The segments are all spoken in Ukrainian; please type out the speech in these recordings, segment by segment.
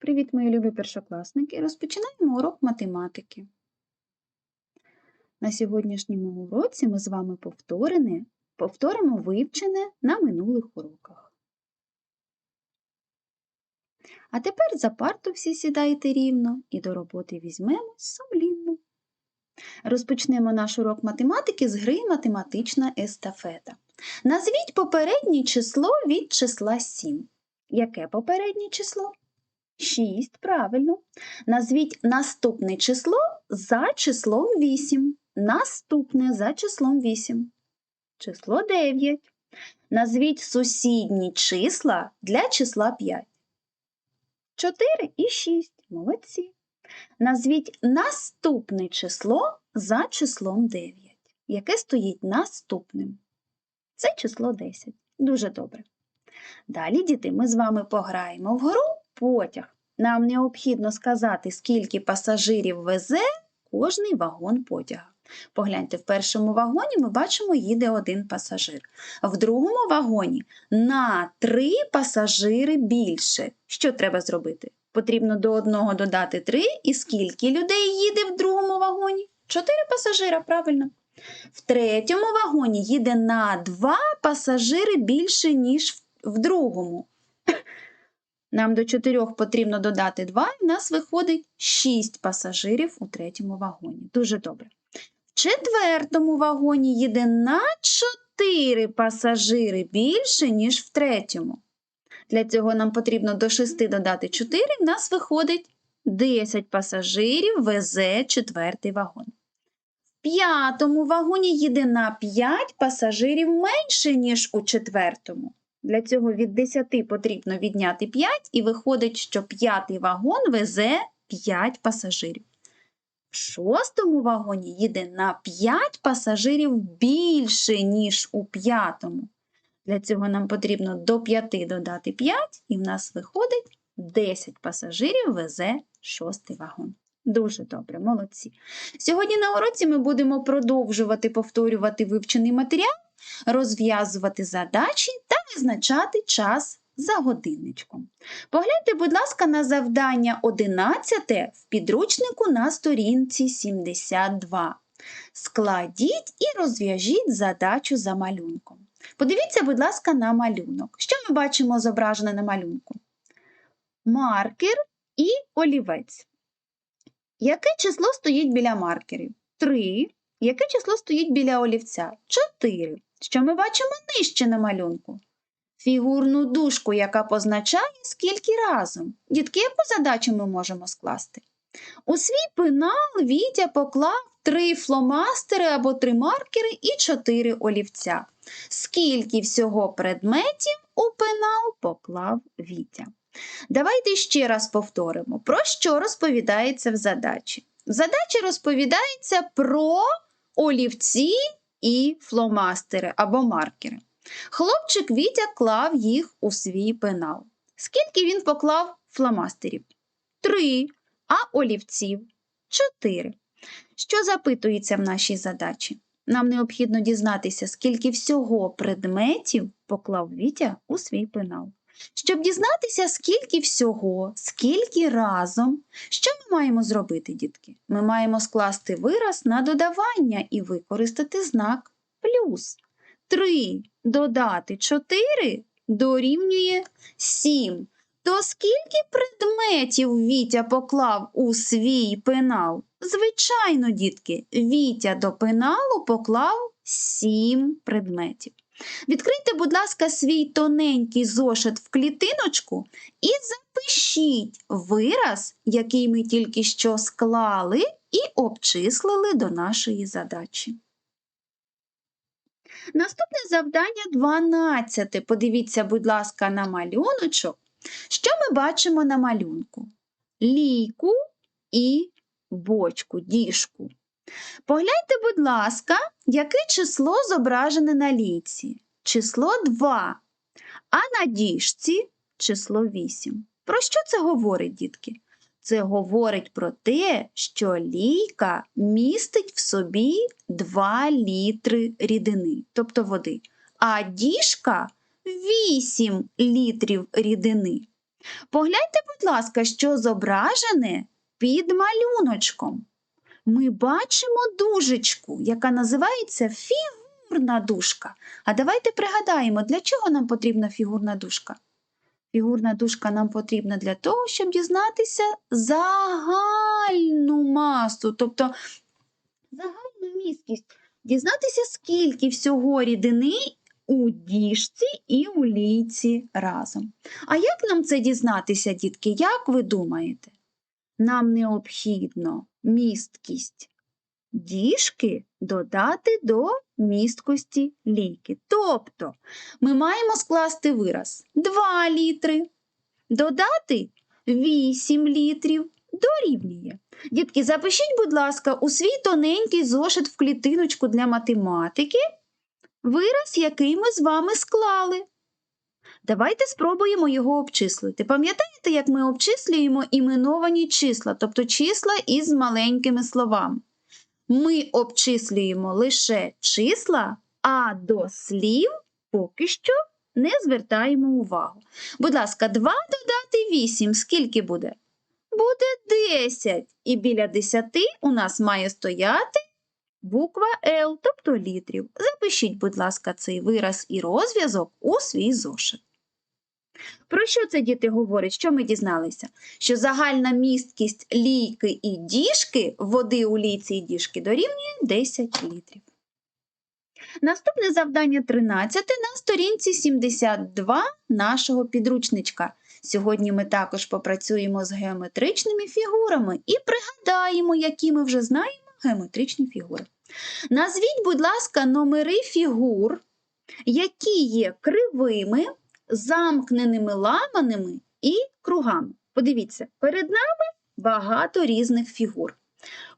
Привіт, мої любі першокласники! Розпочинаємо урок математики. На сьогоднішньому уроці ми з вами повторене, повторимо вивчене на минулих уроках. А тепер за парту всі сідайте рівно і до роботи візьмемо сумлінно. Розпочнемо наш урок математики з гри математична естафета. Назвіть попереднє число від числа 7. Яке попереднє число? 6, правильно. Назвіть наступне число за числом 8. Наступне за числом 8. Число 9. Назвіть сусідні числа для числа 5. 4 і 6. Молодці. Назвіть наступне число за числом 9. Яке стоїть наступним? Це число 10. Дуже добре. Далі, діти, ми з вами пограємо в гру потяг. Нам необхідно сказати, скільки пасажирів везе кожний вагон потяга. Погляньте, в першому вагоні ми бачимо, їде один пасажир. В другому вагоні на три пасажири більше. Що треба зробити? Потрібно до одного додати три. І скільки людей їде в другому вагоні? Чотири пасажира, правильно. В третьому вагоні їде на два пасажири більше, ніж в другому. Нам до чотирьох потрібно додати два, і в нас виходить шість пасажирів у третьому вагоні. Дуже добре. В четвертому вагоні їде на чотири пасажири більше, ніж в третьому. Для цього нам потрібно до шести додати 4, в нас виходить 10 пасажирів везе четвертий вагон. В п'ятому вагоні їде на 5 пасажирів менше, ніж у четвертому. Для цього від 10 потрібно відняти 5, і виходить, що п'ятий вагон везе 5 пасажирів. В шостому вагоні їде на 5 пасажирів більше, ніж у п'ятому. Для цього нам потрібно до 5 додати 5, і в нас виходить 10 пасажирів везе шостий вагон. Дуже добре, молодці. Сьогодні на уроці ми будемо продовжувати повторювати вивчений матеріал, розв'язувати задачі та визначати час за годинничком. Погляньте, будь ласка, на завдання 11 в підручнику на сторінці 72. Складіть і розв'яжіть задачу за малюнком. Подивіться, будь ласка, на малюнок. Що ми бачимо зображене на малюнку? Маркер і олівець. Яке число стоїть біля маркерів? 3. Яке число стоїть біля олівця? 4. Що ми бачимо нижче на малюнку? Фігурну дужку, яка позначає, скільки разом. Дітки, яку задачу ми можемо скласти? У свій пенал Вітя поклав три фломастери або три маркери і чотири олівця. Скільки всього предметів у пенал поклав Вітя? Давайте ще раз повторимо, про що розповідається в задачі. В задачі розповідається про олівці і фломастери або маркери. Хлопчик Вітя клав їх у свій пенал. Скільки він поклав фломастерів? Три, а олівців чотири. Що запитується в нашій задачі? Нам необхідно дізнатися, скільки всього предметів поклав Вітя у свій пенал. Щоб дізнатися, скільки всього, скільки разом, що ми маємо зробити, дітки? Ми маємо скласти вираз на додавання і використати знак плюс. 3 додати 4 дорівнює 7. То скільки предметів Вітя поклав у свій пенал? Звичайно, дітки, Вітя до пеналу поклав 7 предметів. Відкрийте, будь ласка, свій тоненький зошит в клітиночку і запишіть вираз, який ми тільки що склали і обчислили до нашої задачі. Наступне завдання 12. Подивіться, будь ласка, на малюночок. Що ми бачимо на малюнку? Лійку і бочку, діжку. Погляньте, будь ласка, яке число зображене на лійці? Число 2, а на діжці число 8. Про що це говорить, дітки? Це говорить про те, що лійка містить в собі 2 літри рідини, тобто води, а діжка 8 літрів рідини. Погляньте, будь ласка, що зображене під малюночком. Ми бачимо дужечку, яка називається фігурна дужка. А давайте пригадаємо, для чого нам потрібна фігурна дужка. Фігурна дужка нам потрібна для того, щоб дізнатися загальну масу, тобто загальну місткість, дізнатися, скільки всього рідини у діжці і у лійці разом. А як нам це дізнатися, дітки? Як ви думаєте? Нам необхідно місткість діжки додати до місткості лійки. Тобто ми маємо скласти вираз 2 літри, додати 8 літрів дорівнює. Дітки, запишіть, будь ласка, у свій тоненький зошит в клітиночку для математики вираз, який ми з вами склали. Давайте спробуємо його обчислити. Пам'ятаєте, як ми обчислюємо іменовані числа, тобто числа із маленькими словами? Ми обчислюємо лише числа, а до слів поки що не звертаємо увагу. Будь ласка, 2 додати 8, скільки буде? Буде 10. І біля 10 у нас має стояти буква Л, тобто літрів. Запишіть, будь ласка, цей вираз і розв'язок у свій зошит. Про що це діти говорять? Що ми дізналися? Що загальна місткість лійки і діжки, води у лійці і діжки дорівнює 10 літрів. Наступне завдання 13 на сторінці 72 нашого підручничка. Сьогодні ми також попрацюємо з геометричними фігурами і пригадаємо, які ми вже знаємо геометричні фігури. Назвіть, будь ласка, номери фігур, які є кривими, замкненими ламаними і кругами. Подивіться, перед нами багато різних фігур.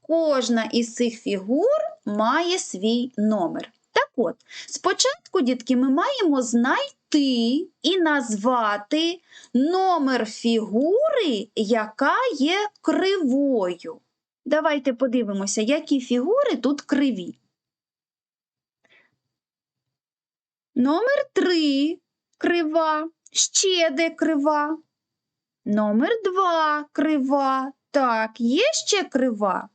Кожна із цих фігур має свій номер. Так от, спочатку, дітки, ми маємо знайти і назвати номер фігури, яка є кривою. Давайте подивимося, які фігури тут криві. Номер 3 крива, ще де крива. Номер два крива. Так, є ще крива.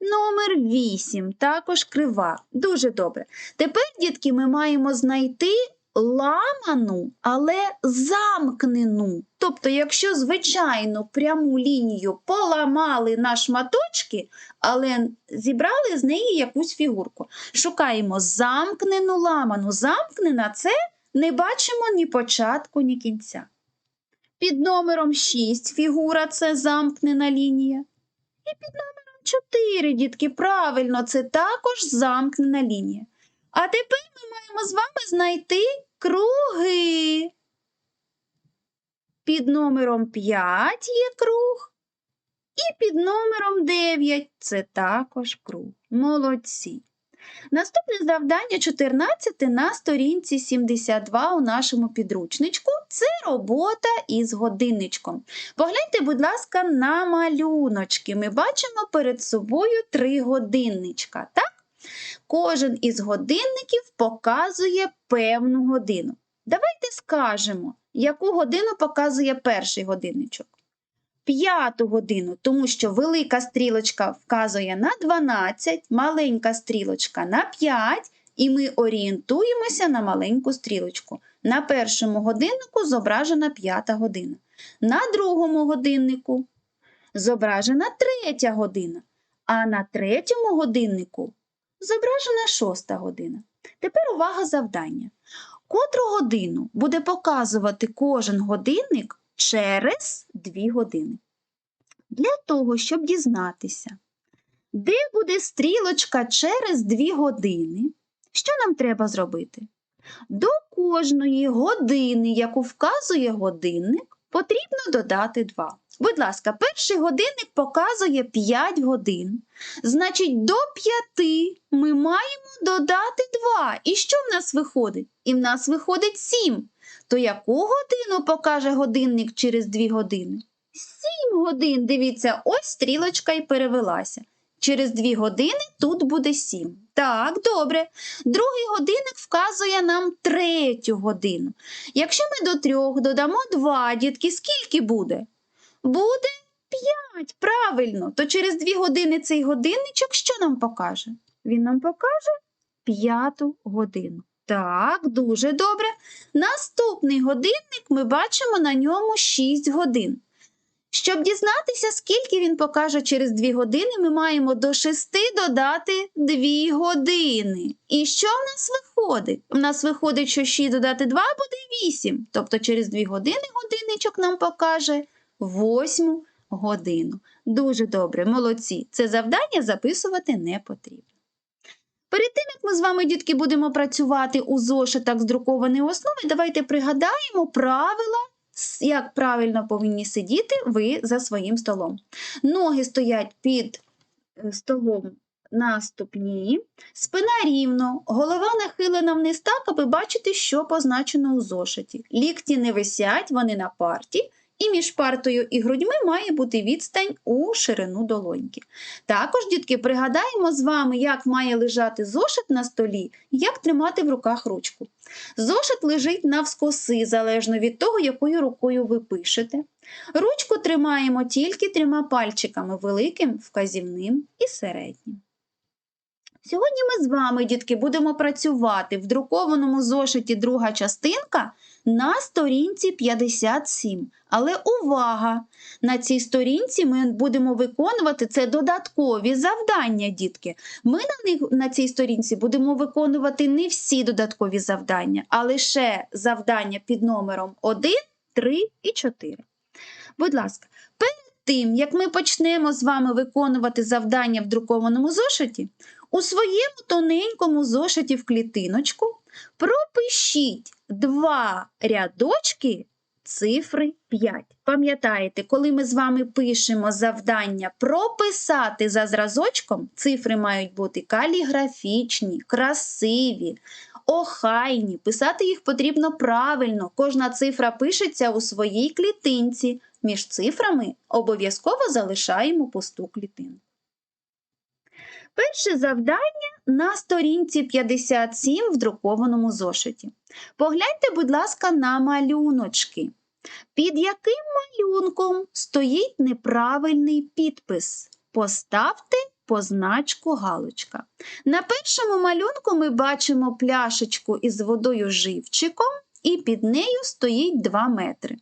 Номер 8 також крива. Дуже добре. Тепер, дітки, ми маємо знайти ламану, але замкнену. Тобто, якщо, звичайно, пряму лінію поламали на шматочки, але зібрали з неї якусь фігурку. Шукаємо замкнену ламану. Замкнена це не бачимо ні початку, ні кінця. Під номером 6 фігура це замкнена лінія. І під номером 4, дітки, правильно, це також замкнена лінія. А тепер ми маємо з вами знайти круги. Під номером 5 є круг. І під номером 9 це також круг. Молодці. Наступне завдання 14 на сторінці 72 у нашому підручничку це робота із годинничком. Погляньте, будь ласка, на малюночки. Ми бачимо перед собою три годинничка. так? Кожен із годинників показує певну годину. Давайте скажемо, яку годину показує перший годинничок. П'яту годину, тому що велика стрілочка вказує на 12, маленька стрілочка на 5, і ми орієнтуємося на маленьку стрілочку. На першому годиннику зображена п'ята година. На другому годиннику зображена третя година, а на третьому годиннику зображена шоста година. Тепер увага завдання. Котру годину буде показувати кожен годинник через 2 години. Для того, щоб дізнатися, де буде стрілочка через 2 години, що нам треба зробити? До кожної години, яку вказує годинник, потрібно додати 2. Будь ласка, перший годинник показує 5 годин. Значить, до 5 ми маємо додати 2. І що в нас виходить? І в нас виходить 7. То яку годину покаже годинник через 2 години? 7 годин. Дивіться, ось стрілочка і перевелася. Через 2 години тут буде 7. Так, добре. Другий годинник вказує нам третю годину. Якщо ми до 3 додамо 2, дітки, скільки буде? Буде 5, правильно. То через 2 години цей годинничок що нам покаже? Він нам покаже п'яту годину. Так, дуже добре. Наступний годинник ми бачимо на ньому 6 годин. Щоб дізнатися, скільки він покаже через 2 години, ми маємо до 6 додати 2 години. І що в нас виходить? У нас виходить, що 6 додати 2 буде 8. Тобто через 2 години годинничок нам покаже 8 годину. Дуже добре, молодці. Це завдання записувати не потрібно. Перед тим, як ми з вами, дітки, будемо працювати у зошитах з друкованої основи, давайте пригадаємо правила, як правильно повинні сидіти ви за своїм столом. Ноги стоять під е, столом на ступні, спина рівно, голова нахилена вниз так, аби бачити, що позначено у зошиті. Лікті не висять, вони на парті, і між партою і грудьми має бути відстань у ширину долоньки. Також, дітки, пригадаємо з вами, як має лежати зошит на столі, як тримати в руках ручку. Зошит лежить навскоси, залежно від того, якою рукою ви пишете. Ручку тримаємо тільки трьома пальчиками великим, вказівним і середнім. Сьогодні ми з вами, дітки, будемо працювати в друкованому зошиті друга частинка на сторінці 57. Але увага! На цій сторінці ми будемо виконувати це додаткові завдання, дітки. Ми на них на цій сторінці будемо виконувати не всі додаткові завдання, а лише завдання під номером 1, 3 і 4. Будь ласка, перед тим, як ми почнемо з вами виконувати завдання в друкованому зошиті, у своєму тоненькому зошиті в клітиночку пропишіть два рядочки цифри 5. Пам'ятаєте, коли ми з вами пишемо завдання прописати за зразочком, цифри мають бути каліграфічні, красиві, охайні. Писати їх потрібно правильно. Кожна цифра пишеться у своїй клітинці. Між цифрами обов'язково залишаємо пусту клітину. Перше завдання на сторінці 57 в друкованому зошиті. Погляньте, будь ласка, на малюночки. Під яким малюнком стоїть неправильний підпис? Поставте позначку галочка. На першому малюнку ми бачимо пляшечку із водою живчиком, і під нею стоїть 2 метри.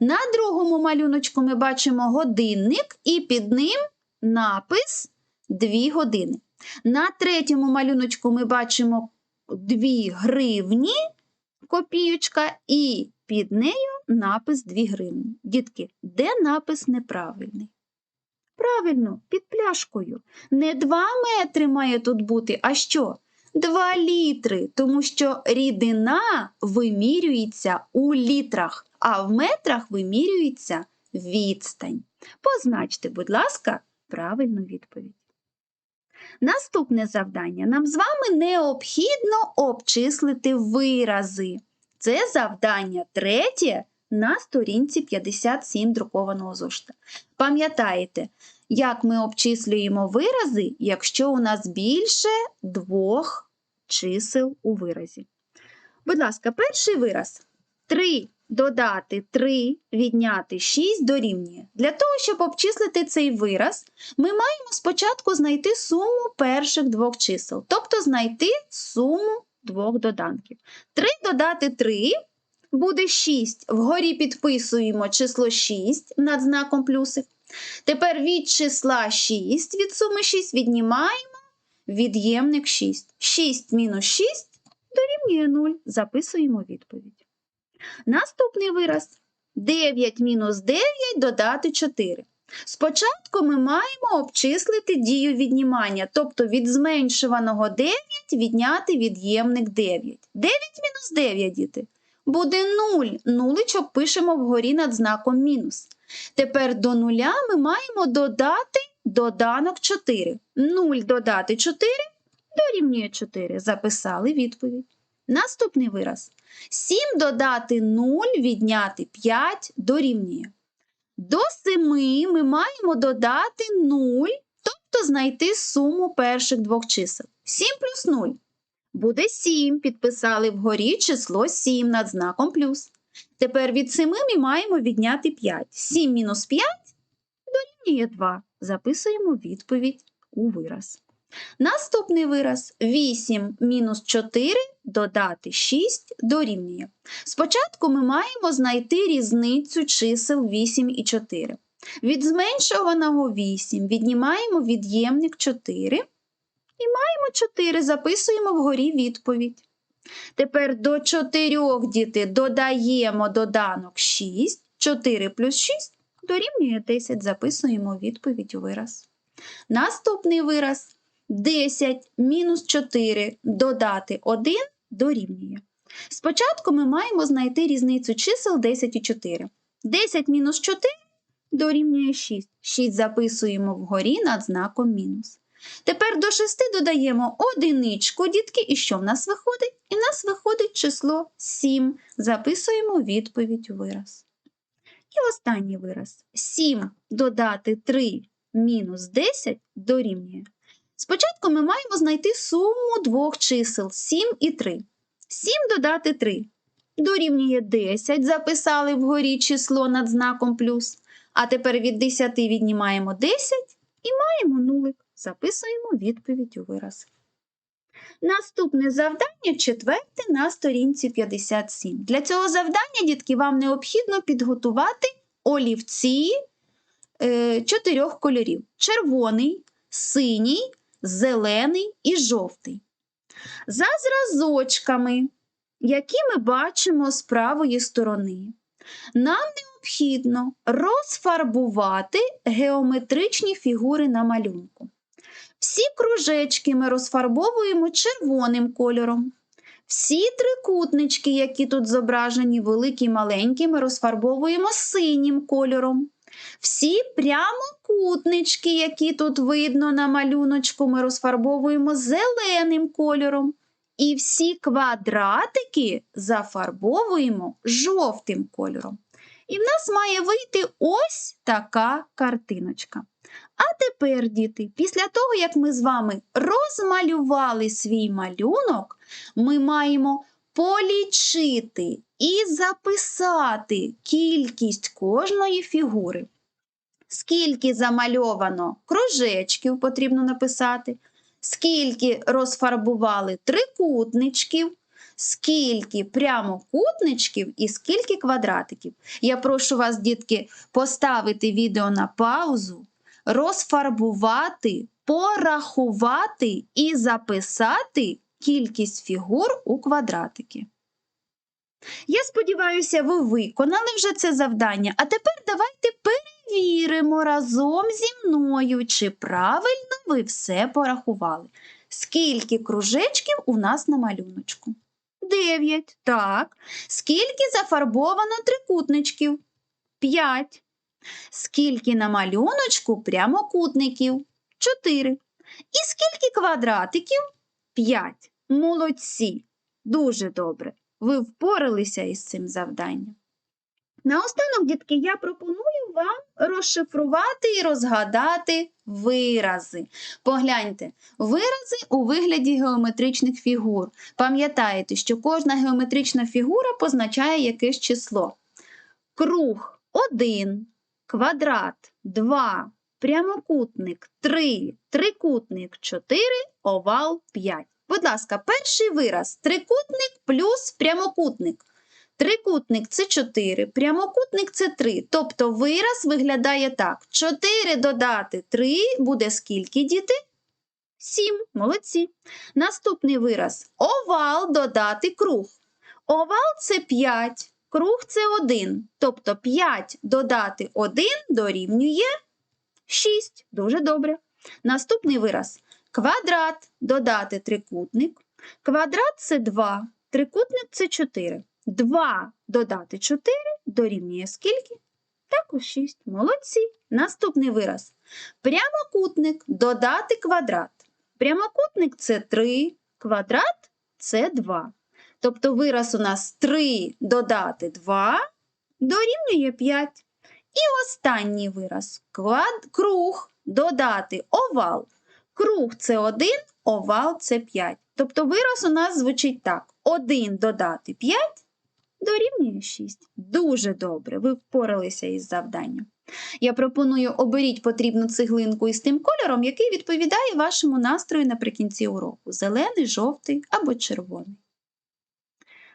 На другому малюночку ми бачимо годинник, і під ним напис 2 години. На третьому малюночку ми бачимо 2 гривні, копіючка, і під нею напис 2 гривні. Дітки, де напис неправильний? Правильно, під пляшкою. Не 2 метри має тут бути, а що? 2 літри, тому що рідина вимірюється у літрах, а в метрах вимірюється відстань. Позначте, будь ласка, правильну відповідь. Наступне завдання. Нам з вами необхідно обчислити вирази. Це завдання третє на сторінці 57 друкованого зошита. Пам'ятаєте, як ми обчислюємо вирази, якщо у нас більше двох чисел у виразі. Будь ласка, перший вираз. 3 додати 3, відняти 6 дорівнює. Для того, щоб обчислити цей вираз, ми маємо спочатку знайти суму перших двох чисел, тобто знайти суму двох доданків. 3 додати 3 буде 6. Вгорі підписуємо число 6 над знаком плюсик. Тепер від числа 6 від суми 6 віднімаємо від'ємник 6. 6 мінус 6 дорівнює 0. Записуємо відповідь. Наступний вираз 9 мінус 9 додати 4. Спочатку ми маємо обчислити дію віднімання, тобто від зменшуваного 9 відняти від'ємник 9. 9 мінус 9, діти, буде 0. Нуличок пишемо вгорі над знаком мінус. Тепер до нуля ми маємо додати доданок 4. 0 додати 4 дорівнює 4. Записали відповідь. Наступний вираз. 7 додати 0 відняти 5 дорівнює. До 7 ми маємо додати 0, тобто знайти суму перших двох чисел. 7 плюс 0 буде 7. Підписали вгорі число 7 над знаком плюс. Тепер від 7 ми маємо відняти 5. 7 мінус 5 дорівнює 2. Записуємо відповідь у вираз. Наступний вираз 8 мінус 4 додати 6 дорівнює. Спочатку ми маємо знайти різницю чисел 8 і 4. Від зменшуваного 8 віднімаємо від'ємник 4 і маємо 4, записуємо вгорі відповідь. Тепер до 4 діти додаємо доданок 6, 4 плюс 6 дорівнює 10, записуємо відповідь у вираз. Наступний вираз 10 мінус 4 додати 1 дорівнює. Спочатку ми маємо знайти різницю чисел 10 і 4. 10 мінус 4 дорівнює 6. 6 записуємо вгорі над знаком мінус. Тепер до 6 додаємо одиничку, дітки, і що в нас виходить? І в нас виходить число 7. Записуємо відповідь у вираз. І останній вираз. 7 додати 3 мінус 10 дорівнює. Спочатку ми маємо знайти суму двох чисел 7 і 3. 7 додати 3 дорівнює 10. Записали вгорі число над знаком плюс. А тепер від 10 віднімаємо 10 і маємо нулик. Записуємо відповідь у вираз. Наступне завдання четверте на сторінці 57. Для цього завдання, дітки, вам необхідно підготувати олівці е, чотирьох кольорів: червоний, синій, зелений і жовтий. За зразочками, які ми бачимо з правої сторони, нам необхідно розфарбувати геометричні фігури на малюнку. Всі кружечки ми розфарбовуємо червоним кольором. Всі трикутнички, які тут зображені, великі й маленькі, ми розфарбовуємо синім кольором. Всі прямокутнички, які тут видно на малюночку, ми розфарбовуємо зеленим кольором. І всі квадратики зафарбовуємо жовтим кольором. І в нас має вийти ось така картиночка. А тепер, діти, після того, як ми з вами розмалювали свій малюнок, ми маємо полічити і записати кількість кожної фігури. Скільки замальовано кружечків потрібно написати, скільки розфарбували трикутничків, скільки прямокутничків і скільки квадратиків. Я прошу вас, дітки, поставити відео на паузу, розфарбувати, порахувати і записати кількість фігур у квадратики. Я сподіваюся, ви виконали вже це завдання, а тепер давайте перевіримо разом зі мною, чи правильно ви все порахували. Скільки кружечків у нас на малюночку? Дев'ять. Так. Скільки зафарбовано трикутничків? П'ять. Скільки на малюночку прямокутників? Чотири. І скільки квадратиків? П'ять. Молодці. Дуже добре. Ви впоралися із цим завданням. Наостанок, дітки, я пропоную вам розшифрувати і розгадати вирази. Погляньте, вирази у вигляді геометричних фігур. Пам'ятаєте, що кожна геометрична фігура позначає якесь число. Круг 1, квадрат 2, прямокутник 3, трикутник 4, овал 5. Будь ласка, перший вираз трикутник плюс прямокутник. Трикутник це 4, прямокутник це 3. Тобто вираз виглядає так: 4 додати 3 буде скільки діти? 7. Молодці. Наступний вираз овал додати круг. Овал це 5, круг це 1. Тобто 5 додати 1 дорівнює 6. Дуже добре. Наступний вираз квадрат додати трикутник. Квадрат це 2, трикутник це 4. 2 додати 4 дорівнює скільки? Також 6. Молодці. Наступний вираз. Прямокутник додати квадрат. Прямокутник це 3, квадрат це 2. Тобто вираз у нас 3 додати 2 дорівнює 5. І Останній вираз. Клад, круг, додати овал. Круг це 1, овал це 5. Тобто вираз у нас звучить так: 1 додати 5 дорівнює 6. Дуже добре, ви впоралися із завданням. Я пропоную оберіть потрібну цеглинку із тим кольором, який відповідає вашому настрою наприкінці уроку: зелений, жовтий або червоний.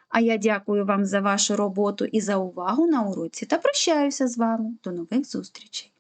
А я дякую вам за вашу роботу і за увагу на уроці та прощаюся з вами. До нових зустрічей!